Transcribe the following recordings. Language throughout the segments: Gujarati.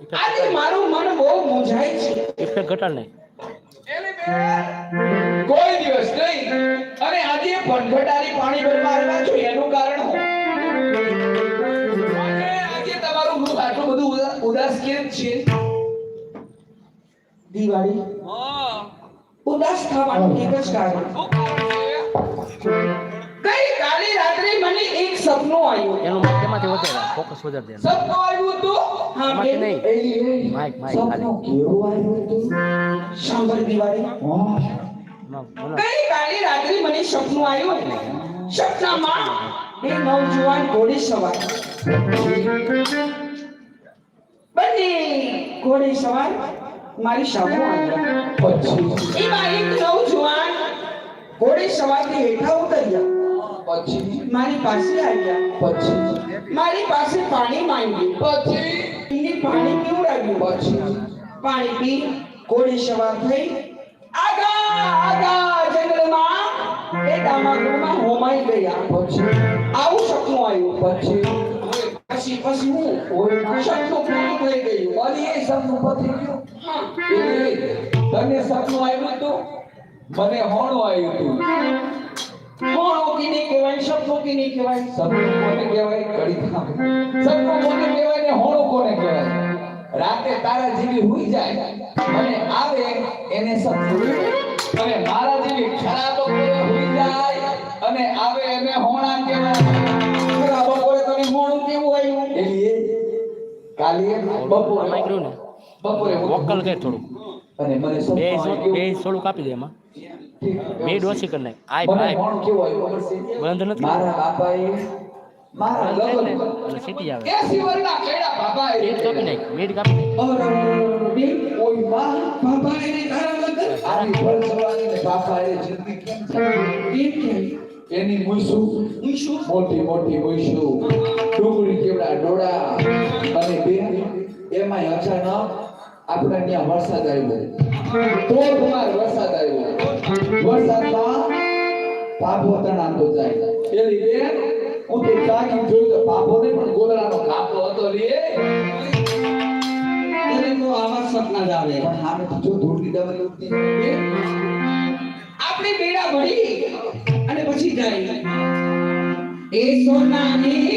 આજે મારું મન બહુ મૂંઝાય છે. ઇફેક્ટ ઘટાડ નહીં. કોઈ દિવસ નહીં. અને આજે ભટભટારી પાણી ભરવા આવ્યા છો એનું કારણ હું? આજે આજે તમારું મુખ આટલું બધું ઉદા- ઉદાસ કેમ છે? દિવાળી? ઉદાસ થવાનું એક જ કારણ. ગઈ કાલે રાત્રે મને એક સપનું આવ્યું. એનું તેમાંથી વધારે ફોકસ વધારે દે સપનું આવ્યું હા એમાંથી નહીં. માઇક, માઇક, ખાલી. કેવું આવ્યું હતું? સાંભળ દિવાળી ગઈ કાલે રાત્રે મને સપનું આવ્યું સપનામાં એક નવજુવાન ઘોડી સવાર. બંને ઘોડી સવાર. મારી સામે આવ્યા. પછી એમાં એક નવજુવાન ઘોડી સવારથી હેઠા ઉતર્યા. પછી? મારી પાસે આવ્યા. પછી? મારી પાસે પાણી માંગ્યું. પછી? એને પાણી પીવડાવ્યું પછી? પાણી પી ઘોડી સવાર થઈ. આગા આગા જંગલમાં એ હોમાઈ ગયા. પછી? આવું સપનું આવ્યું. પછી? પછી પછી હું? સપનું પૂરું થઈ ગયું. મારી એ સપનું પતી ગયું. હા. તને સપનું આવ્યું હતું? મને હોણું આવ્યું હતું. મોણો કિને કહેવાય સપનું કિને કહેવાય? સપનું કોને કહેવાય? ઘડી થાંભ. સપનું કોને કહેવાય ને હોણું કોને કહેવાય? રાતે તારા જેવી હુઈ જાય અને આવે એને સપનું અને મારા જેવી ખરાબ બપોરે હુઈ જાય અને આવે એને હોણા કહેવાય. બપોરે તને મોણું કેવું આવ્યું? એલી કાલે બપોરે માઇક ને. બપોરે વોકલ કે થોડું અને મને બે થોડું કાપી દે એમાં. બેડ ઓછી કરી નાખ. આય મને આય બંધ નથી. મારા બાપાએ મારા લગ્ન સીટી આવે. એસી બાપાએ બેડ કાપી નાખ. બેડ કાપી નાખ. બે ઓયમાં બાબા એને તારા લગન આની ભર ને બાપાએ જિંદગી કેમ છે કે એની મુઈસું શું મોટી મોટી મુઈસું ડુંગળી કેવડા ડોળા. અને બેન એમાંય અચાનક આપણે ત્યાં વરસાદ આવ્યો. ધોધમાર વરસાદ આવ્યો. વરસાદમાં પાભો તણાતો જાય. એ બેન હું પણ ગોદડાનો કાપો હતો રે. તો આવા સપના જ આવે. પણ તો જો ધૂળની ડબલ ઉડતી આપણે બેડા ભરી અને પછી જાય. એ સોનાની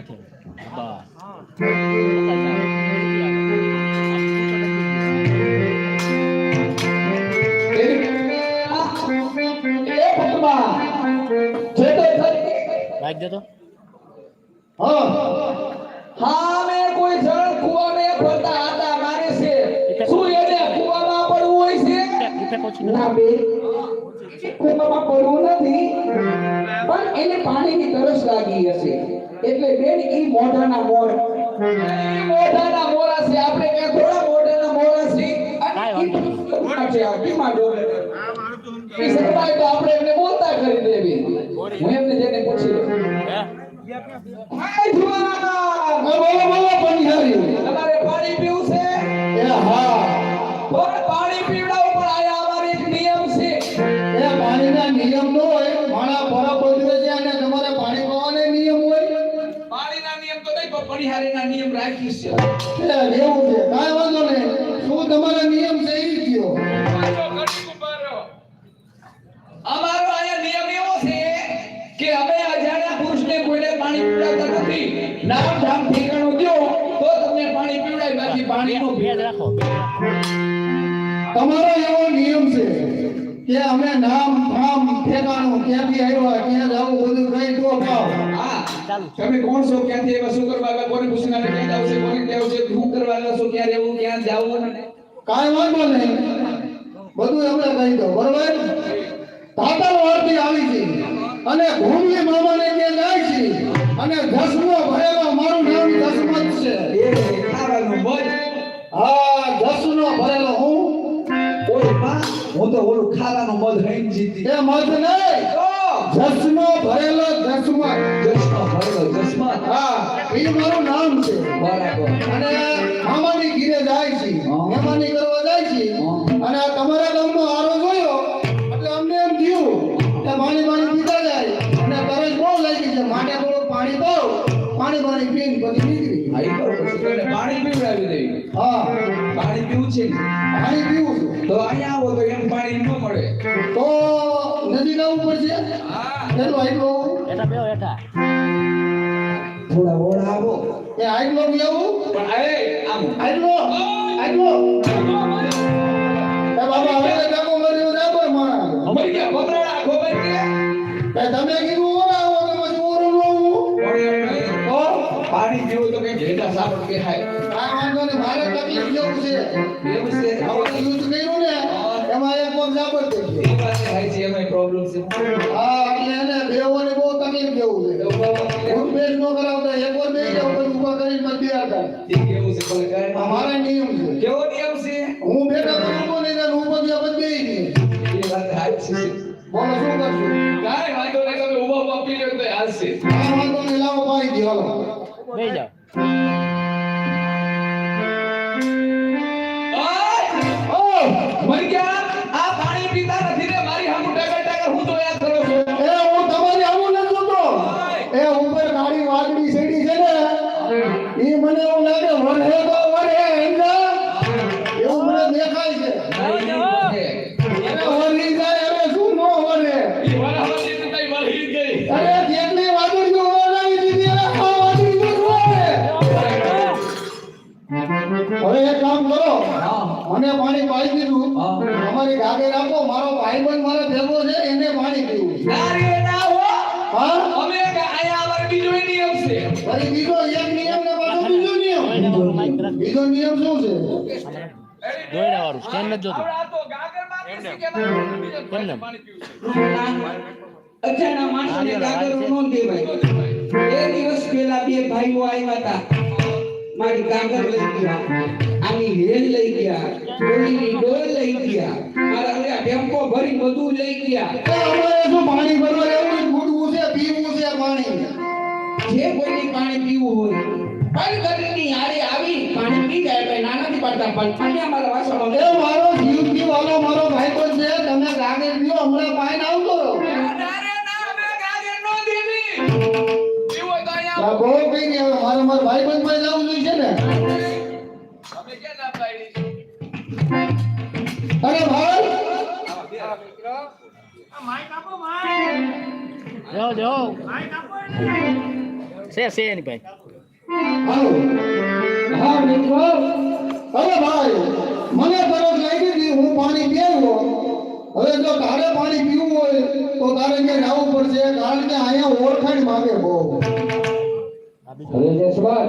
રાખે હા. મેં કોઈ જણ કુવામાં ફરતા હતા મારે છે શું એને કુવામાં પડવું હોય છે ના પડવું નથી પણ એને પાણીની તરસ લાગી હશે એટલે બેન ઈ મોઢાના મોર. ઈ મોઢાના મોરા છે આપણે કે થોડા મોઢાના મોરા છે અને છે. આ બીમા ડોલે એ સરવાય તો આપણે એમને બોલતા કરી દેવી. હું એમને જઈને પૂછી હાય જુવાન બોલો બોલો પંજાબી તમારે પાણી પીવું છે? એ હા. પણ પાણી પીવડાવું પણ આયા અમારી એક નિયમ પડિહારીના નિયમ રાખી છે. એ એવું છે. કાંઈ વાંધો નહીં. શું તમારા નિયમ છે એ કયો? પાછો ઘડીક ઊભા રહો. અમારો અહીંયા નિયમ એવો છે કે અમે અજાણ્યા પુરુષને કોઈને પાણી પીવડાવતા નથી. નામ ધામ ઠેકાણું તો તમને પાણી પીવડાય. બાકી પાણી નો રાખો બે જ રાખો. તમારો એવો નિયમ છે કે અમે નામ ધામ ઠેકાણું ક્યાંથી આવ્યા ક્યાં જવું? બધું કઈ હા. તમે કોણ છો? ક્યાંથી આવ્યા? શું કરવા આવ્યા? કોને પૂછીને આવ્યા, ક્યાં જાવ છે? કોને ક્યાં છે? શું કરવા આવ્યા છો? ક્યાં રહેવું? ક્યાં જાવું? અને કાંઈ વાંધો નહીં. બધું એમને કહી દો. બરોબર? તાતર વાળથી આવી છે. અને ભૂમિ મામાને ત્યાં જાય છે. અને ધસમો ભરેલો મારું નામ ધસમત છે. હા ધસનો ભરેલો હું. ઓય હું તો ઓલું ખાવાનું મધ રહીને જીતી. એ મધ નહીં. દસનો ભરેલો દસમત જસમાં ભરેલો જસમાં. હા એ મારું નામ છે. બરાબર. અને બી આવું પણ એ આમ. આટલો આટલો એ બાબા હવે તો કાકો પર માણા એ તમે કીધું ઓરા આવો તો પછી ઓરો નો આવું. પાણી જેવું તો કઈ સાપડ બેહાય આ હાલશે આ લાવો પાણી દે હાલો બે જાઓ. હવે એક કામ કરો. મને પાણી પાડી દીધું. અમારી ગાગે રાખો. મારો ભાઈ ભાઈબંધ મારો ભેગો છે એને પાણી પીવું. છે. ના રે ના હો. હા? અમે આયા અમારે બીજો નિયમ છે. ફરી બીજો એક નિયમ ને પાછો બીજો નિયમ. બીજો શું છે? વાળું જોતું. એમને. માણસને ગાગર નો દેવાય બે દિવસ પહેલા બે ભાઈઓ આવ્યા હતા. મારી ગાગર લઈ ગયા આની હેલ લઈ ગયા ડોલીની ડોલ લઈ ગયા મારા ઓલા ટેમ્પો ભરી બધું લઈ ગયા અમારે શું પાણી ભરવા એવું ગુડવું છે પીવું છે પાણી જે કોઈની પાણી પીવું હોય પણ ઘરની હારે આવી પાણી પી જાય ભાઈ નાનાથી પાડતા પણ પાણી અમારા વાસણો એ મારો જીવથી વાલો મારો ભાઈબંધ છે તમે ગાગે પીઓ હમણાં પાણી આવતો બહુ કઈ નહીં હવે મારે મારા ભાઈબંધ પાસે જવું જોઈએ છે ને જાઓ જાઓ છે છે એની ભાઈ. હા મિત્ર અરે ભાઈ મને તરસ લાગી હતી હું પાણી પીવો હવે જો તારે પાણી પીવું હોય તો તારે ક્યાં જવું પડશે કારણ કે અહીંયા ઓળખાણ માંગે બહુ હવે જસવાલ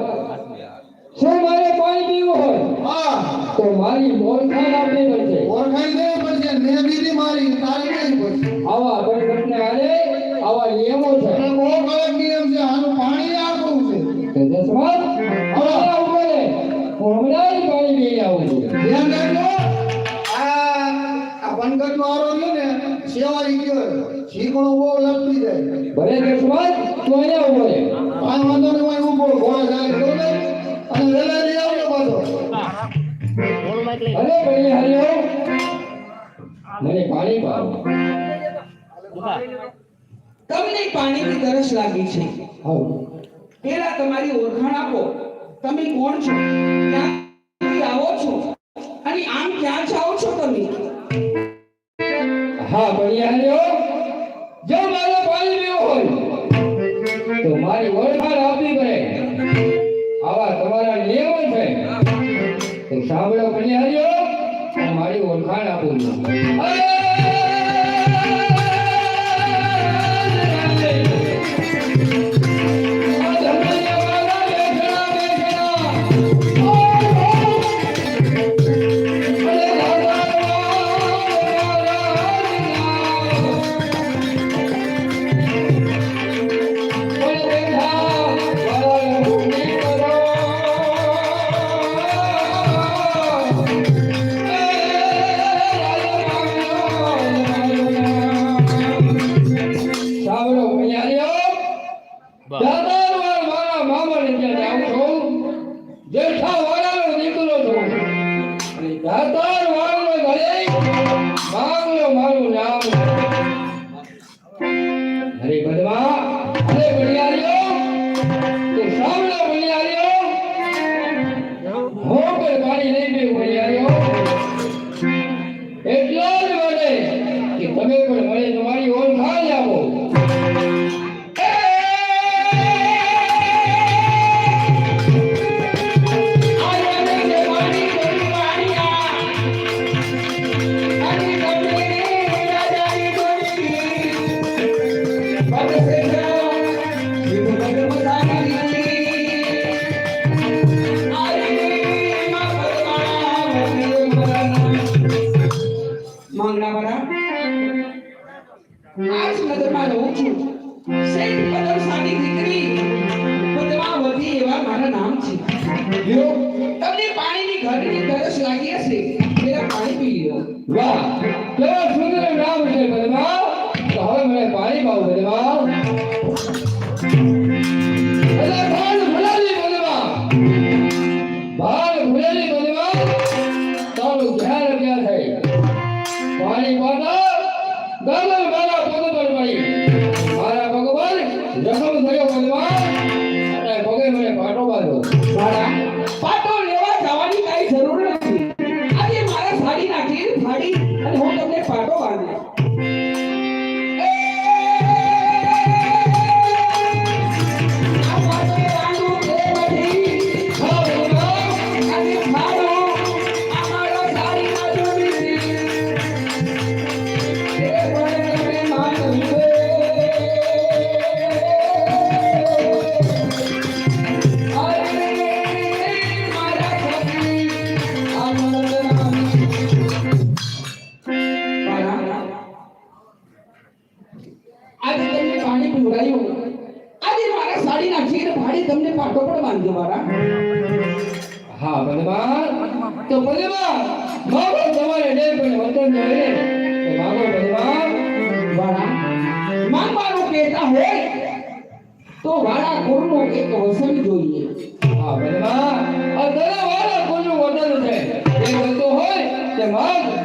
શું મારે પાણી પીવું હોય? હા. તો મારી ઓળખાણ આપી પડશે ઓળખાણ દેવી પડશે મેં દીધી મારી તારે નહીં પડશે આવા પરિવર્તન હારે આવા નિયમો છે. એટલે બહુ કડક નિયમ છે આનું પાણી આપણું છે. તો હવે ઊભો હું હમણાં જ પાણી પી આવું છું. ધ્યાન રાખજો. આ આ પંકજ વાળો રહ્યો ને સેવાઈ ગયો શીખણો બહુ લપટી જાય. ભલે જસવાલ તું અહીંયા ઊભો વાંધો નહીં હું ઊભો ઘોડા જાય બરોબર? અને વેલા લઈ આવજો પાછો. અરે ભાઈ હરિયો મને પાણી પાવ. તમને પાણીની તરસ લાગી છે? પેલા તમારી ઓળખાણ આપો. તમે કોણ છો? ક્યાંથી આવો છો? અને આમ ક્યાં જાઓ છો તમે? હા ભાઈ રહ્યો જો મારો પાણી પીવો હોય તો મારી ઓળખાણ આપવી પડે. આવા તમારા નિયમો છે. તો સાંભળો ભણ્યા રહ્યો મારી ઓળખાણ આપું છું. પદ્માવતી એવા મારા નામ છે. તમને પાણીની ઘરની તરસ લાગી હશે પાણી પી લો વાહ. મારા આજે તમને પાણી પીવડાયું આજે મારા સાડીના ચીર ફાડી તમને પાટો પણ બાંધ્યો મારા. હા બદમા તો બદમા મારો તમારે ને પણ વતન જોઈએ. માગો બદમા વાળા માનવાનું કહેતા હોય, તો વાળા કુળનું એક વસન જોઈએ. હા આ તને વાળા કોનું વતન છે. એ વતો હોય, તે મગ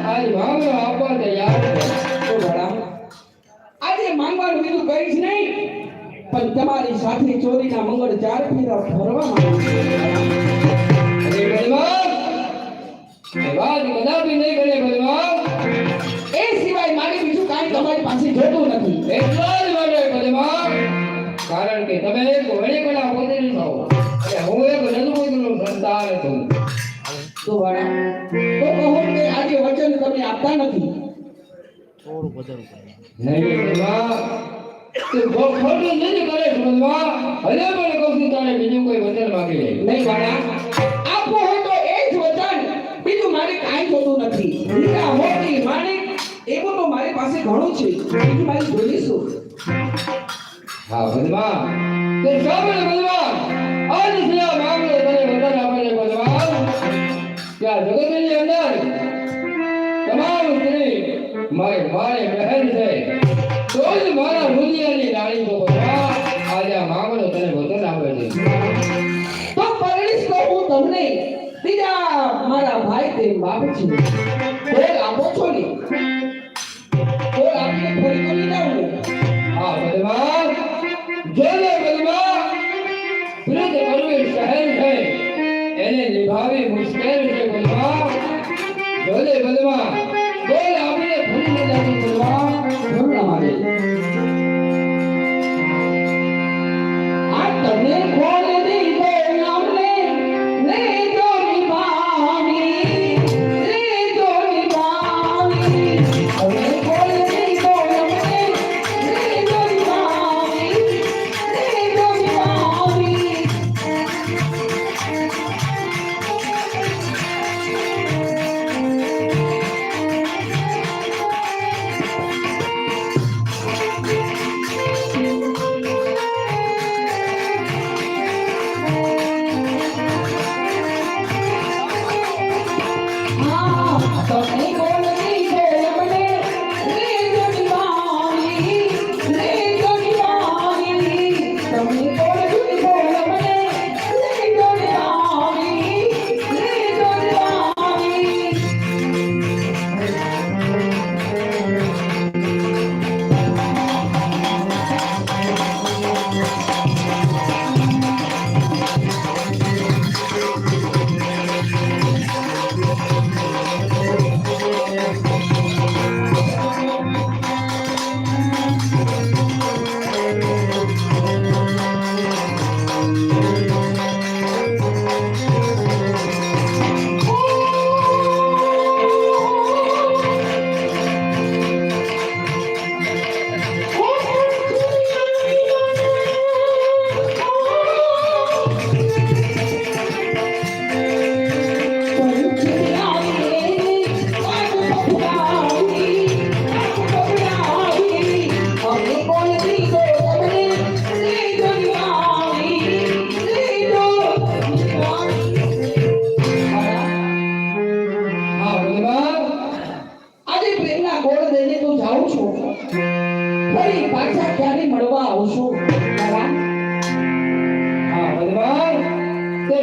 આજ માંગો આપવા તૈયાર છે. આજે માંગવાનું બીજું કરીશ નહીં. પણ તમારી સાથે ચોરીના મંગળ ચાર ફેરા બદમા એ સિવાય મારે બીજું કાંઈ તમારી પાસે જોતું નથી. એટલા જ માટે કારણ કે તમે કોણે કડા પોતેલી છો અને હું એક રજપૂતનું સંતાન છું. તો વાળા? તો કહો કે આજે વચન તમે આપતા નથી. થોડું વધારું કરે નહીં બલવા તું હા ખોટું મારી બહેન છે. તો મારા રુદિયાની નાળી તો બલવા આજે આ આપે છે. તો પરણીશ હું તમને. બીજા મારા ભાઈ તે બાપજી બોલ, આપો છો ને? બોલ, આપીને ફરી તો નહીં એને નિભાવી મુશ્કેલ છે બલવા જોને બલવા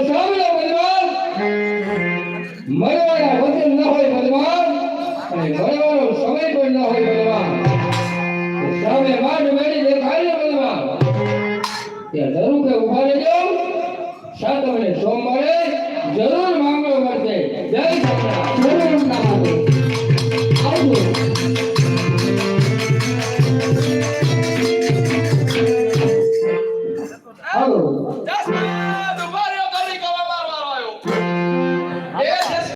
સાંભળો બલવાન મરવાના વચન ન હોય બલવાન અને મરવાનો સમય પણ ન હોય બલવાન સામે માંડ મેળી દેખાય બલવાન ત્યાં જરૂર કે ઊભા રહેજો. સાતમને સોમવારે જરૂર માંગણો મળશે. જય સચિદાન